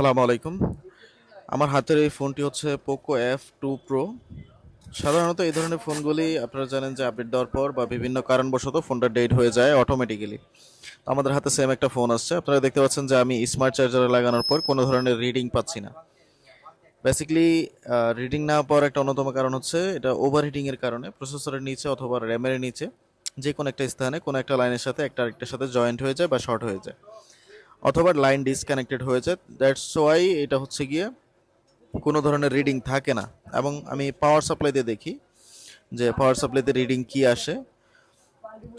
আসসালামু আলাইকুম। আমার হাতের এই ফোনটি হচ্ছে পোকো এফ টু প্রো সাধারণত এই ধরনের ফোনগুলি আপনারা জানেন যে আপডেট দেওয়ার পর বা বিভিন্ন কারণবশত ফোনটা ডেট হয়ে যায় অটোমেটিক্যালি আমাদের হাতে সেম একটা ফোন আসছে। আপনারা দেখতে পাচ্ছেন যে আমি স্মার্ট চার্জারে লাগানোর পর কোনো ধরনের রিডিং পাচ্ছি না। বেসিক্যালি রিডিং না পাওয়ার একটা অন্যতম কারণ হচ্ছে এটা ওভার হিটিংয়ের কারণে প্রসেসরের নিচে অথবা র্যামের নিচে যে কোনো একটা স্থানে কোনো একটা লাইনের সাথে একটা আরেকটার সাথে জয়েন্ট হয়ে যায় বা শর্ট হয়ে যায়। অথবা লাইন ডিসকানেক্টেড হয়েছে। দ্যাটস ওয়াই এটা হচ্ছে গিয়ে কোনো ধরনের রিডিং থাকে না। এবং আমি পাওয়ার সাপ্লাই দিয়ে দেখি যে পাওয়ার সাপ্লাইতে রিডিং কি আসে।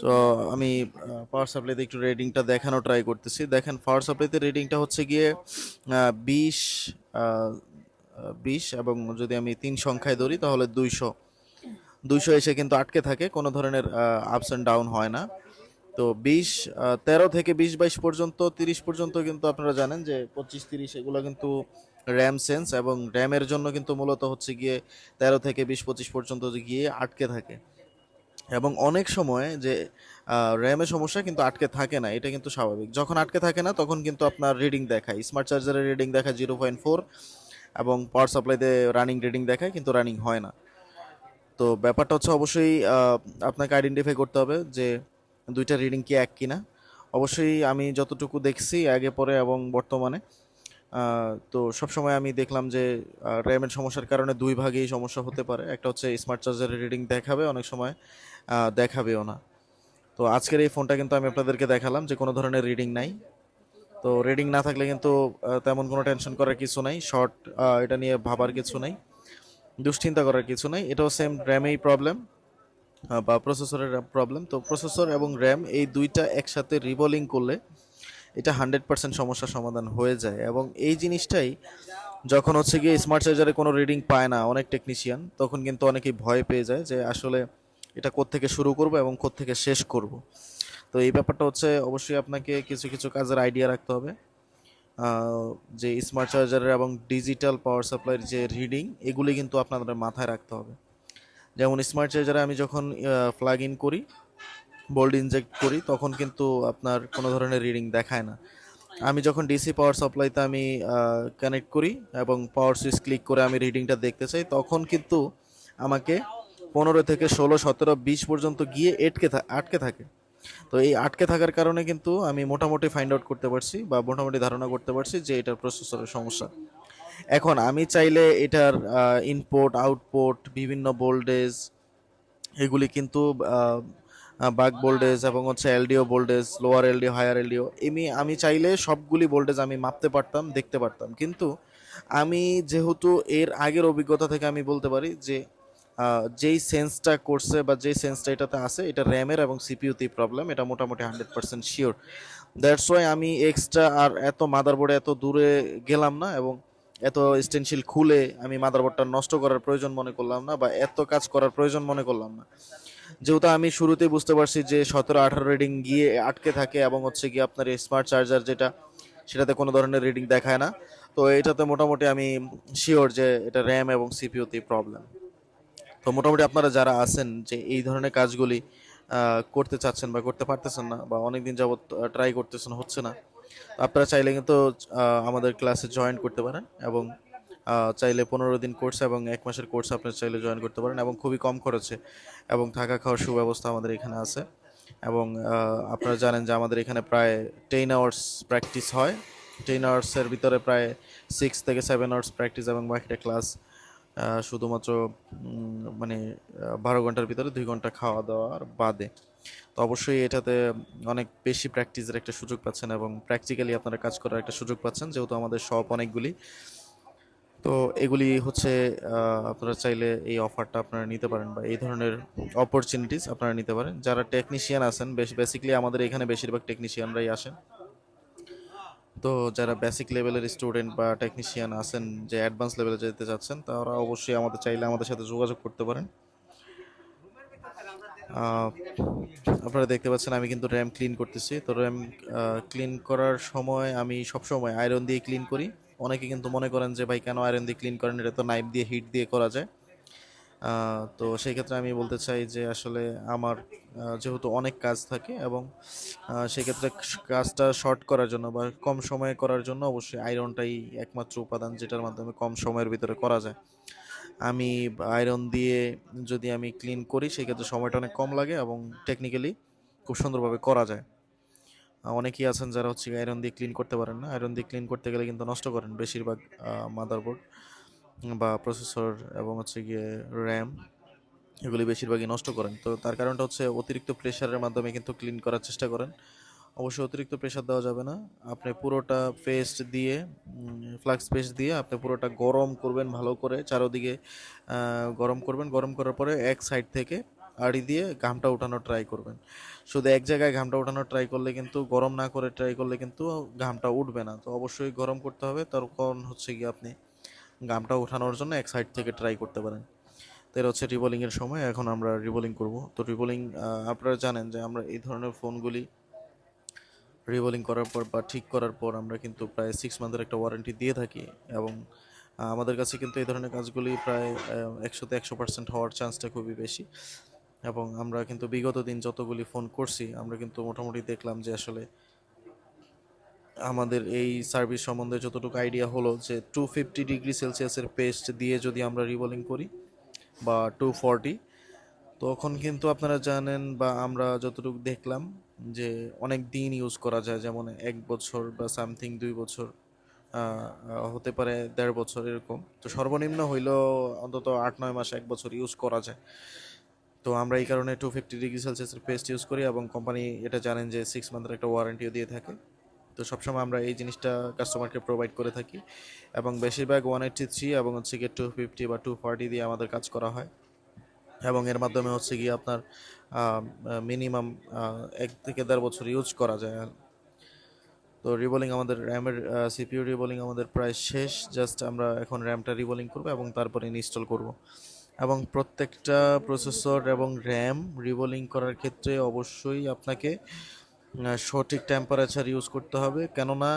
তো আমি পাওয়ার সাপ্লাইতে একটু রিডিংটা দেখানো ট্রাই করতেছি। দেখেন পাওয়ার সাপ্লাইতে রিডিংটা হচ্ছে গিয়ে বিশ বিশ এবং যদি আমি তিন সংখ্যায় ধরি তাহলে দুইশো। দুইশো এসে কিন্তু আটকে থাকে। কোনো ধরনের আপস অ্যান্ড ডাউন হয় না। তো বিশ তেরো থেকে বিশ, বাইশ পর্যন্ত, তিরিশ পর্যন্ত কিন্তু আপনারা জানেন যে পঁচিশ, তিরিশ এগুলো কিন্তু র্যাম সেন্স এবং র্যামের জন্য কিন্তু মূলত হচ্ছে গিয়ে তেরো থেকে বিশ, পঁচিশ পর্যন্ত গিয়ে আটকে থাকে। এবং অনেক সময় যে র্যামের সমস্যা কিন্তু আটকে থাকে না, এটা কিন্তু স্বাভাবিক। যখন আটকে থাকে না, তখন কিন্তু আপনার রিডিং দেখায়। স্মার্ট চার্জারের রিডিং দেখায় জিরো পয়েন্ট ফোর এবং পাওয়ার সাপ্লাইতে রানিং রিডিং দেখায়, কিন্তু রানিং হয় না। তো ব্যাপারটা হচ্ছে অবশ্যই আপনাকে আইডেন্টিফাই করতে হবে যে দুইটা রিডিং কি এক কিনা? অবশ্যই আমি যতটুকু দেখছি আগে, পরে এবং বর্তমানে তো সবসময় আমি দেখলাম যে র্যামের সমস্যার কারণে দুই ভাগেই সমস্যা হতে পারে। একটা হচ্ছে স্মার্ট চার্জারের রিডিং দেখাবে, অনেক সময় দেখাবেও না। তো আজকের এই ফোনটা কিন্তু আমি আপনাদেরকে দেখালাম যে, কোনো ধরনের রিডিং নাই। তো রিডিং না থাকলে কিন্তু তেমন কোনো টেনশন করার কিছু নাই। শর্ট এটা নিয়ে ভাবার কিছু নাই। দুশ্চিন্তা করার কিছু নাই। এটাও সেম র্যামেই প্রবলেম বা প্রসেসরের প্রবলেম তো প্রসেসর এবং র্যাম এই দুইটা একসাথে রিভলিং করলে এটা হান্ড্রেড পার্সেন্ট সমস্যার সমাধান হয়ে যায়। এবং এই জিনিসটাই যখন হচ্ছে গিয়ে স্মার্ট চার্জারে কোনো রিডিং পায় না, অনেক টেকনিশিয়ান তখন কিন্তু অনেকেই ভয় পেয়ে যায় যে আসলে এটা কোত্থেকে শুরু করব এবং কোত্থেকে শেষ করব। তো এই ব্যাপারটা হচ্ছে অবশ্যই আপনাকে কিছু কিছু কাজের আইডিয়া রাখতে হবে। যে স্মার্ট চার্জারের এবং ডিজিটাল পাওয়ার সাপ্লাইয়ের যে রিডিং এগুলি কিন্তু আপনাদের মাথায় রাখতে হবে। যেমন স্মার্ট চার্জারে আমি যখন প্লাগ ইন করি বোল্ড ইনজেক্ট করি, তখন কিন্তু আপনার কোনো ধরনের রিডিং দেখায় না। আমি যখন ডিসি পাওয়ার সাপ্লাইতে আমি কানেক্ট করি এবং পাওয়ার সুইচ ক্লিক করে আমি রিডিংটা দেখতে চাই, তখন কিন্তু আমাকে পনেরো থেকে ষোলো, সতেরো, বিশ পর্যন্ত গিয়ে এটকে আটকে থাকে। তো এই আটকে থাকার কারণে কিন্তু আমি মোটামুটি ফাইন্ড আউট করতে পারছি বা মোটামুটি ধারণা করতে পারছি যে এটার প্রসেসরের সমস্যা। এখন আমি চাইলে এটার ইনপুট আউটপুট বিভিন্ন ভোল্টেজ এগুলি কিন্তু বাক ভোল্টেজ এবং হচ্ছে LDO voltage lower LDO higher LDO এমনি আমি চাইলে সবগুলি ভোল্টেজ আমি মাপতে পারতাম, দেখতে পারতাম। কিন্তু আমি যেহেতু এর আগের অভিজ্ঞতা থেকে আমি বলতে পারি যে যেই সেন্সটা করছে বা যেই সেন্সটা এটাতে আছে, এটা র্যামের এবং সিপিইউতেই প্রবলেম এটা মোটামুটি hundred percent sure that's why আমি এক্সট্রা আর এত মাদারবোর্ডে এত দূরে গেলাম না এবং এত স্টেনশিল খুলে আমি মাদারবোর্ডটা নষ্ট করার প্রয়োজন মনে করলাম না বা এত কাজ করার প্রয়োজন মনে করলাম না। যেহেতু আমি শুরুতেই বুঝতে পারছি যে সতেরো আঠারো রিডিং গিয়ে আটকে থাকে এবং হচ্ছে গিয়ে আপনার স্মার্ট চার্জার যেটা, সেটাতে কোনো ধরনের রিডিং দেখায় না। তো এটাতে মোটামুটি আমি শিওর যে এটা র্যাম এবং সিপিইউতেই প্রবলেম তো মোটামুটি আপনারা যারা আছেন যে এই ধরনের কাজগুলি করতে চাচ্ছেন বা করতে পারতেছেন না বা অনেকদিন যাবৎ ট্রাই করতেছেন, হচ্ছে না আপনারা চাইলে কিন্তু আমাদের ক্লাসে জয়েন করতে পারেন এবং চাইলে পনেরো দিন কোর্স এবং এক মাসের কোর্স আপনারা চাইলে জয়েন করতে পারেন এবং খুবই কম খরচে এবং থাকা খাওয়ার সুব্যবস্থা আমাদের এখানে আছে এবং আপনারা জানেন যে আমাদের এখানে প্রায় টেন আওয়ার্স প্র্যাকটিস হয়। টেন আওয়ার্সের ভিতরে প্রায় সিক্স থেকে সেভেন আওয়ার্স প্র্যাকটিস এবং বাকিটা ক্লাস শুধুমাত্র মানে বারো ঘণ্টার ভিতরে দুই ঘণ্টা খাওয়া দাওয়ার বাদে। তো অবশ্যই এটাতে অনেক বেশি প্র্যাকটিসের একটা সুযোগ পাচ্ছেন এবং প্র্যাকটিক্যালি আপনারা কাজ করার একটা সুযোগ পাচ্ছেন, যেহেতু আমাদের শপ অনেকগুলি। তো এগুলি হচ্ছে আপনারা চাইলে এই অফারটা আপনারা নিতে পারেন বা এই ধরনের অপরচুনিটিস আপনারা নিতে পারেন। যারা টেকনিশিয়ান আছেন, বেশ বেসিক্যালি আমাদের এখানে বেশিরভাগ টেকনিশিয়ানরাই আসেন। তো যারা বেসিক লেভেলের স্টুডেন্ট বা টেকনিশিয়ান আছেন, যে অ্যাডভান্স লেভেলে যেতে চাচ্ছেন, তারা অবশ্যই আমাদের চাইলে আমাদের সাথে যোগাযোগ করতে পারেন। আপনারা দেখতে পাচ্ছেন আমি কিন্তু র্যাম ক্লিন করতেছি। তো র্যাম ক্লিন করার সময় আমি সবসময় আয়রন দিয়ে ক্লিন করি। অনেকে কিন্তু মনে করেন যে, ভাই, কেন আয়রন দিয়ে ক্লিন করেন? এটা তো নাইফ দিয়ে হিট দিয়ে করা যায়। তো সেই ক্ষেত্রে আমি বলতে চাই যে আসলে আমার যেহেতু অনেক কাজ থাকে এবং সেক্ষেত্রে কাজটা শর্ট করার জন্য বা কম সময়ে করার জন্য অবশ্যই আয়রনটাই একমাত্র উপাদান যেটার মাধ্যমে কম সময়ের ভিতরে করা যায়। আমি আয়রন দিয়ে যদি আমি ক্লিন করি সেক্ষেত্রে সময়টা অনেক কম লাগে এবং টেকনিক্যালি খুব সুন্দরভাবে করা যায়। অনেকেই আছেন যারা হচ্ছে আয়রন দিয়ে ক্লিন করতে পারেন না। আয়রন দিয়ে ক্লিন করতে গেলে কিন্তু নষ্ট করেন বেশিরভাগ মাদারবোর্ড বা প্রসেসর এবং হচ্ছে গিয়ে র্যাম এগুলি বেশিরভাগই নষ্ট করেন। তো তার কারণটা হচ্ছে অতিরিক্ত প্রেশারের মাধ্যমে কিন্তু ক্লিন করার চেষ্টা করেন। অবশ্যই অতিরিক্ত প্রেশার দেওয়া যাবে না। আপনি পুরোটা পেস্ট দিয়ে ফ্লাক্স পেস্ট দিয়ে আপনি পুরোটা গরম করবেন ভালো করে। চারোদিকে গরম করবেন। গরম করার পরে এক সাইড থেকে আড়ি দিয়ে ঘামটা উঠানোর ট্রাই করবেন। শুধু এক জায়গায় ঘামটা উঠানোর ট্রাই করলে কিন্তু, গরম না করে ট্রাই করলে কিন্তু ঘামটা উঠবে না। তো অবশ্যই গরম করতে হবে। তখন হচ্ছে গিয়ে আপনি ঘামটা ওঠানোর জন্য এক সাইড থেকে ট্রাই করতে পারেন। তো এটা হচ্ছে রিবোলিংয়ের সময়, এখন আমরা রিবোলিং করব। তো রিবোলিং আপনারা জানেন যে আমরা এই ধরনের ফোনগুলি রিবোলিং করার পর বা ঠিক করার পর আমরা কিন্তু প্রায় সিক্স মান্থের একটা ওয়ারেন্টি দিয়ে থাকি এবং আমাদের কাছে কিন্তু এই ধরনের কাজগুলি প্রায় একশোতে একশো পার্সেন্ট হওয়ার চান্সটা খুবই বেশি। এবং আমরা কিন্তু বিগত দিন যতগুলি ফোন করছি, আমরা কিন্তু মোটামুটি দেখলাম যে আসলে আমাদের এই সার্ভিস সম্বন্ধে যতটুকু আইডিয়া হলো যে টু ফিফটি ডিগ্রি সেলসিয়াসের পেস্ট দিয়ে যদি আমরা রিবোলিং করি বা টু ফর্টি তখন কিন্তু আপনারা জানেন বা আমরা যতটুকু দেখলাম যে অনেক দিন ইউজ করা যায়, যেমন এক বছর বা সামথিং দুই বছর হতে পারে দেড় বছর এরকম। তো সর্বনিম্ন হইলেও অন্তত আট, নয় মাস, এক বছর ইউজ করা যায়। তো আমরা এই কারণে টু ফিফটি ডিগ্রি সেলসিয়াসের পেস্ট ইউজ করি এবং কোম্পানি এটা জানেন যে সিক্স মান্থের একটা ওয়ারেন্টিও দিয়ে থাকে। তো সবসময় আমরা এই জিনিসটা কাস্টমারকে প্রোভাইড করে থাকি। এবং বেশিরভাগ ওয়ান এইট্টি থ্রি এবং হচ্ছে গিয়ে টু ফিফটি বা টু ফর্টি দিয়ে আমাদের কাজ করা হয়। এবং এর মাধ্যমে হচ্ছে গিয়ে আপনার মিনিমাম এক থেকে দেড় বছর ইউজ করা যায় তো রিবোলিং আমাদের র্যামের সিপিইউ রিবোলিং আমাদের প্রায় শেষ। জাস্ট আমরা এখন র্যামটা রিবোলিং করব এবং তারপরে ইনস্টল করব। এবং প্রত্যেকটা প্রসেসর এবং র্যাম রিবোলিং করার ক্ষেত্রে অবশ্যই আপনাকে সঠিক টেম্পারেচার ইউজ করতে হবে। কেননা,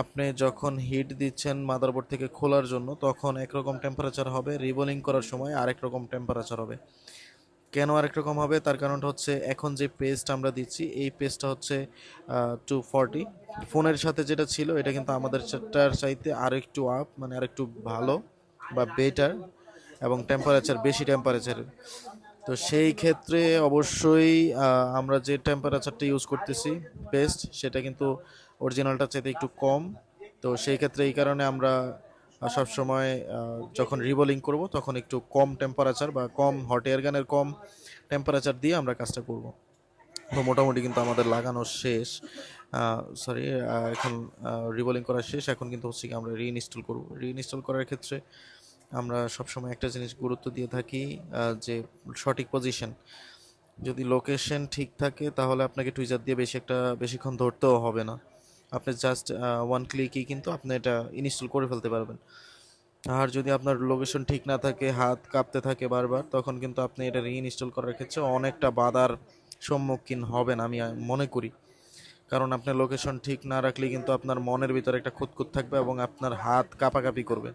আপনি যখন হিট দিচ্ছেন মাদারবোর্ড থেকে খোলার জন্য, তখন একরকম টেম্পারেচার হবে। রিবোলিং করার সময় আরেক রকম টেম্পারেচার হবে। কেন আরেক রকম হবে? তার কারণটা হচ্ছে, এখন যে পেস্ট আমরা দিচ্ছি, এই পেস্টটা হচ্ছে টু ফর্টি ফোনের সাথে যেটা ছিল, এটা কিন্তু আমাদের চারটার চাইতে আরেকটু আপ মানে আরেকটু ভালো বা বেটার এবং টেম্পারেচার বেশি টেম্পারেচারের তো সেই ক্ষেত্রে অবশ্যই আমরা যে টেম্পারেচারটা ইউজ করতেছি পেস্ট সেটা কিন্তু অরিজিনালটার চাইতে একটু কম। তো সেই ক্ষেত্রে এই কারণে আমরা সবসময় যখন রিবোলিং করব, তখন একটু কম টেম্পারেচার বা কম হট এয়ার গানের কম টেম্পারেচার দিয়ে আমরা কাজটা করব। তো মোটামুটি কিন্তু আমাদের লাগানো শেষ। সরি এখন রিবোলিং করা শেষ। এখন কিন্তু হচ্ছে কি আমরা রিইনস্টল করব। রিইনস্টল করার ক্ষেত্রে আমরা সবসময় একটা জিনিস গুরুত্ব দিয়ে থাকি যে সঠিক পজিশন যদি লোকেশন ঠিক থাকে, তাহলে আপনাকে টুইজার দিয়ে বেশি একটা, বেশিক্ষণ ধরতেও হবে না। আপনি জাস্ট ওয়ান ক্লিকই কিন্তু আপনি এটা ইনস্টল করে ফেলতে পারবেন। আর যদি আপনার লোকেশন ঠিক না থাকে, হাত কাঁপতে থাকে বারবার, তখন কিন্তু আপনি এটা রিইনস্টল করার ক্ষেত্রে অনেকটা বাধার সম্মুখীন হবেন, আমি মনে করি। কারণ আপনার লোকেশন ঠিক না রাখলে কিন্তু আপনার মনের ভিতরে একটা খুঁতখুত থাকবে এবং আপনার হাত কাঁপাকাঁপি করবে।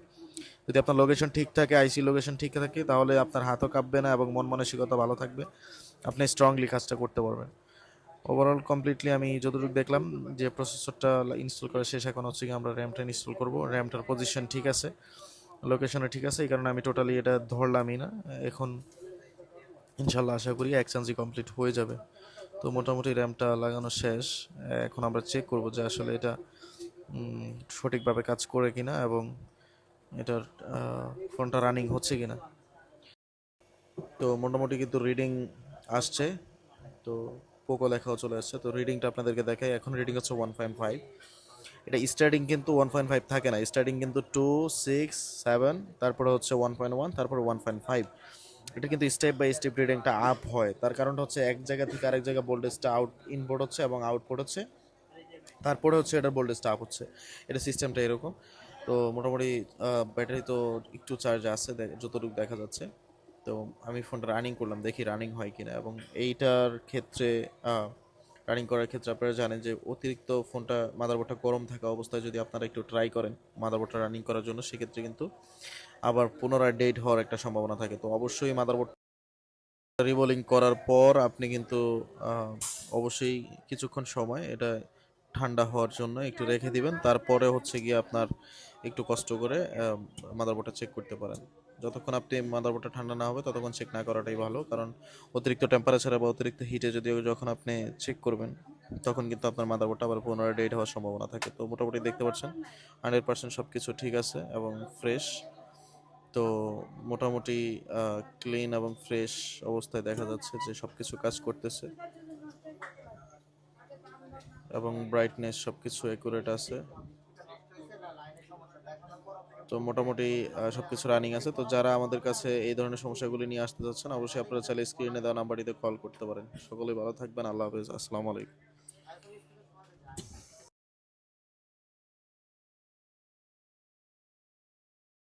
যদি আপনার লোকেশন ঠিক থাকে আইসি লোকেশন ঠিক থাকে, তাহলে আপনার হাতও কাঁপবে না এবং মন মানসিকতা ভালো থাকবে। আপনি স্ট্রংলি কাজটা করতে পারবেন। ওভারঅল কমপ্লিটলি আমি যতটুকু দেখলাম যে প্রসেসরটা ইনস্টল করা শেষ, এখন হচ্ছে আমরা র্যামটা ইনস্টল করব। র্যামটার পজিশন ঠিক আছে লোকেশনে ঠিক আছে, এই কারণে আমি টোটালি এটা ধরলামই না। এখন ইনশাল্লাহ আশা করি এক্সচেঞ্জই কমপ্লিট হয়ে যাবে। তো মোটামুটি র্যামটা লাগানো শেষ। এখন আমরা চেক করব যে আসলে এটা সঠিকভাবে কাজ করে কিনা এবং এটার ফোনটা রানিং হচ্ছে কিনা। তো মোটামুটি কিন্তু রিডিং আসছে। তো পোকো লেখাও চলে আসছে। তো রিডিংটা আপনাদেরকে দেখাই। এখন রিডিং হচ্ছে ওয়ান পয়েন্ট ফাইভ এটা স্টার্টিং কিন্তু ওয়ান পয়েন্ট ফাইভ থাকে না। স্টার্টিং কিন্তু টু সিক্স সেভেন তারপরে হচ্ছে ওয়ান পয়েন্ট ওয়ান তারপরে ওয়ান পয়েন্ট ফাইভ এটা কিন্তু স্টেপ বাই স্টেপ রিডিংটা আপ হয়। তার কারণটা হচ্ছে এক জায়গা থেকে আরেক জায়গা ভোল্টেজটা আউট ইনপুট হচ্ছে এবং আউটপুট হচ্ছে। তারপরে হচ্ছে এটার ভোল্টেজটা আপ হচ্ছে। এটা সিস্টেমটা এরকম। তো মোটামুটি ব্যাটারি তো একটু চার্জ আছে যতটুকু দেখা যাচ্ছে। তো আমি ফোনটা রানিং করলাম, দেখি রানিং হয় কিনা। এবং এইটার ক্ষেত্রে রানিং করার ক্ষেত্রে আপনারা জানেন যে অতিরিক্ত ফোনটা মাদারবোর্ডটা গরম থাকা অবস্থায় যদি আপনারা একটু ট্রাই করেন মাদারবোর্ডটা রানিং করার জন্য, সেক্ষেত্রে কিন্তু আবার পুনরায় ডেট হওয়ার একটা সম্ভাবনা থাকে। তো অবশ্যই মাদারবোর্ড রিবোলিং করার পর আপনি কিন্তু অবশ্যই কিছুক্ষণ সময় এটা ঠান্ডা হওয়ার জন্য একটু রেখে দিবেন। তারপরে হচ্ছে গিয়ে আপনার একটু কষ্ট করে মাদারবোর্ডটা চেক করতে পারেন। যতক্ষণ আপনি মাদারবোর্ডটা ঠান্ডা না হবে, ততক্ষণ চেক না করাটাই ভালো। কারণ অতিরিক্ত টেম্পারেচারে বা অতিরিক্ত হিটে যদি যখন আপনি চেক করবেন, তখন কিন্তু আপনার মাদারবোর্ডটা আবার পুনরায় ডেট হওয়ার সম্ভাবনা থাকে। তো মোটামুটি দেখতে পাচ্ছেন হান্ড্রেড পার্সেন্ট সব কিছু ঠিক আছে এবং ফ্রেশ তো মোটামুটি ক্লিন এবং ফ্রেশ অবস্থায় দেখা যাচ্ছে যে সব কিছু কাজ করতেছে। এবং ব্রাইটনেস সব কিছু অ্যাকুরেট আছে। তো মোটামুটি সব কিছু রানিং আছে। তো যারা আমাদের কাছে এই ধরনের সমস্যাগুলি নিয়ে আসতে চাচ্ছেন, অবশ্যই আপনারা চাইলে স্ক্রিনে দেওয়া নাম্বারটিতে কল করতে পারেন। সকলেই ভালো থাকবেন। আল্লাহ হাফেজ। আসসালামু আলাইকুম।